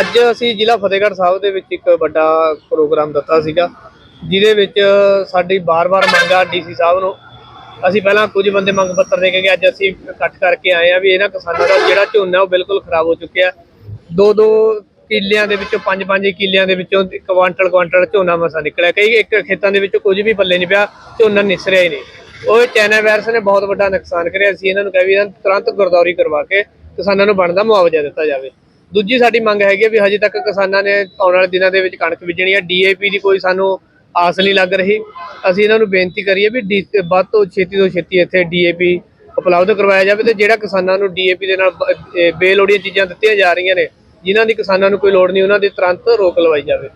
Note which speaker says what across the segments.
Speaker 1: ਅੱਜ ਅਸੀਂ ਜ਼ਿਲ੍ਹਾ ਫਤਿਹਗੜ੍ਹ ਸਾਹਿਬ ਦੇ ਵਿੱਚ ਇੱਕ ਵੱਡਾ ਪ੍ਰੋਗਰਾਮ ਦਿੱਤਾ ਸੀਗਾ, ਜਿਹਦੇ ਵਿੱਚ ਸਾਡੀ ਬਾਰ-ਬਾਰ ਮੰਗਾ ਡੀਸੀ ਸਾਹਿਬ ਨੂੰ। ਅਸੀਂ ਪਹਿਲਾਂ ਕੁਝ ਬੰਦੇ ਮੰਗ ਪੱਤਰ ਦੇ ਕੇ ਗਏ, ਅੱਜ ਅਸੀਂ ਇਕੱਠ ਕਰਕੇ ਆਏ ਆ ਵੀ ਇਹਨਾਂ ਕਿਸਾਨਾਂ ਦਾ ਜਿਹੜਾ ਝੋਨਾ ਉਹ ਬਿਲਕੁਲ ਖਰਾਬ ਹੋ ਚੁੱਕਿਆ। ਦੋ ਦੋ ਕਿੱਲਿਆਂ ਦੇ ਵਿੱਚੋਂ ਪੰਜ ਪੰਜ ਕਿੱਲਿਆਂ ਦੇ ਵਿੱਚੋਂ ਕੁਆਂਟਲ ਕੁਆਂਟਲ ਝੋਨਾ ਮਸਾ ਨਿਕਲਿਆ। ਕਈ ਇੱਕ ਖੇਤਾਂ ਦੇ ਵਿੱਚੋਂ ਕੁਝ ਵੀ ਪੱਲੇ ਨਹੀਂ ਪਿਆ, ਝੋਨਾ ਨਿਸਰਿਆ ਹੀ ਨਹੀਂ। ਉਹ ਚਾਈਨਾ ਵਾਇਰਸ ਨੇ ਬਹੁਤ ਵੱਡਾ ਨੁਕਸਾਨ ਕਰਿਆ। ਅਸੀਂ ਇਹਨਾਂ ਨੂੰ ਕਹਿ ਵੀ ਇਹਨਾਂ ਨੂੰ ਤੁਰੰਤ ਗਰਦੌਰੀ ਕਰਵਾ ਕੇ ਕਿਸਾਨਾਂ ਨੂੰ ਬਣਦਾ ਮੁਆਵਜ਼ਾ ਦਿੱਤਾ ਜਾਵੇ। ਦੂਜੀ ਸਾਡੀ ਮੰਗ ਹੈਗੀ ਹੈ ਵੀ ਹਜੇ ਤੱਕ ਕਿਸਾਨਾਂ ਨੇ ਆਉਣ ਵਾਲੇ ਦਿਨਾਂ ਦੇ ਵਿੱਚ ਕਣਕ ਬੀਜਣੀ ਹੈ ਡੀਏਪੀ ਦੀ ਕੋਈ ਸਾਨੂੰ ਆਸ ਨਹੀਂ ਲੱਗ ਰਹੀ। ਅਸੀਂ ਇਹਨਾਂ ਨੂੰ ਬੇਨਤੀ ਕਰੀਏ ਵੀ ਡੀ- ਵੱਧ ਤੋਂ ਛੇਤੀ ਤੋਂ ਛੇਤੀ ਇੱਥੇ ਡੀਏਪੀ ਉਪਲਬਧ ਕਰਵਾਇਆ ਜਾਵੇ ਤੇ ਜਿਹੜਾ ਕਿਸਾਨਾਂ ਨੂੰ ਡੀਏਪੀ ਦੇ ਨਾਲ ਬੇਲੋੜੀਆਂ ਚੀਜ਼ਾਂ ਦਿੱਤੀਆਂ ਜਾ ਰਹੀਆਂ ਨੇ, ਜਿਨ੍ਹਾਂ ਦੀ ਕਿਸਾਨਾਂ ਨੂੰ ਕੋਈ ਲੋੜ ਨਹੀਂ, ਉਹਨਾਂ ਦੀ ਤੁਰੰਤ ਰੋਕ ਲਵਾਈ ਜਾਵੇ।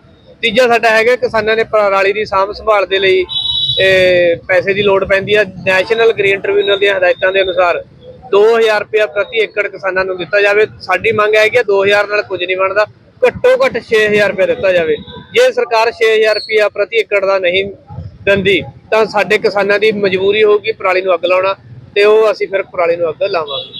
Speaker 1: ਤੀਜਾ ਸਾਡਾ ਹੈਗਾ ਕਿਸਾਨਾਂ ਨੇ ਪਰਾਲੀ ਦੀ ਸਾਂਭ ਸੰਭਾਲ ਦੇ ਲਈ ਪੈਸੇ ਦੀ ਲੋੜ ਪੈਂਦੀ ਹੈ ਨੈਸ਼ਨਲ ਗ੍ਰੀਨ ਟ੍ਰਿਬਿਊਨਲ ਦੀਆਂ ਹਦਾਇਤਾਂ ਦੇ ਅਨੁਸਾਰ 2000 ਰੁਪਇਆ ਪ੍ਰਤੀ ਏਕੜ ਕਿਸਾਨਾਂ ਨੂੰ ਦਿੱਤਾ ਜਾਵੇ। ਸਾਡੀ ਮੰਗ ਹੈ ਕਿ 2000 ਨਾਲ ਕੁਝ ਨਹੀਂ ਬਣਦਾ। ਘੱਟੋ ਘੱਟ 6000 ਰੁਪਇਆ ਦਿੱਤਾ ਜਾਵੇ। ਜੇ ਸਰਕਾਰ 6000 ਰੁਪਇਆ ਪ੍ਰਤੀ ਏਕੜ ਦਾ ਨਹੀਂ ਦਿੰਦੀ, ਤਾਂ ਸਾਡੇ ਕਿਸਾਨਾਂ ਦੀ ਮਜਬੂਰੀ ਹੋਊਗੀ, ਪਰਾਲੀ ਨੂੰ ਅੱਗ ਲਾਉਣਾ ਤੇ ਉਹ ਅਸੀਂ ਫਿਰ ਪਰਾਲੀ ਨੂੰ ਅੱਗ ਲਾਵਾਂਗੇ।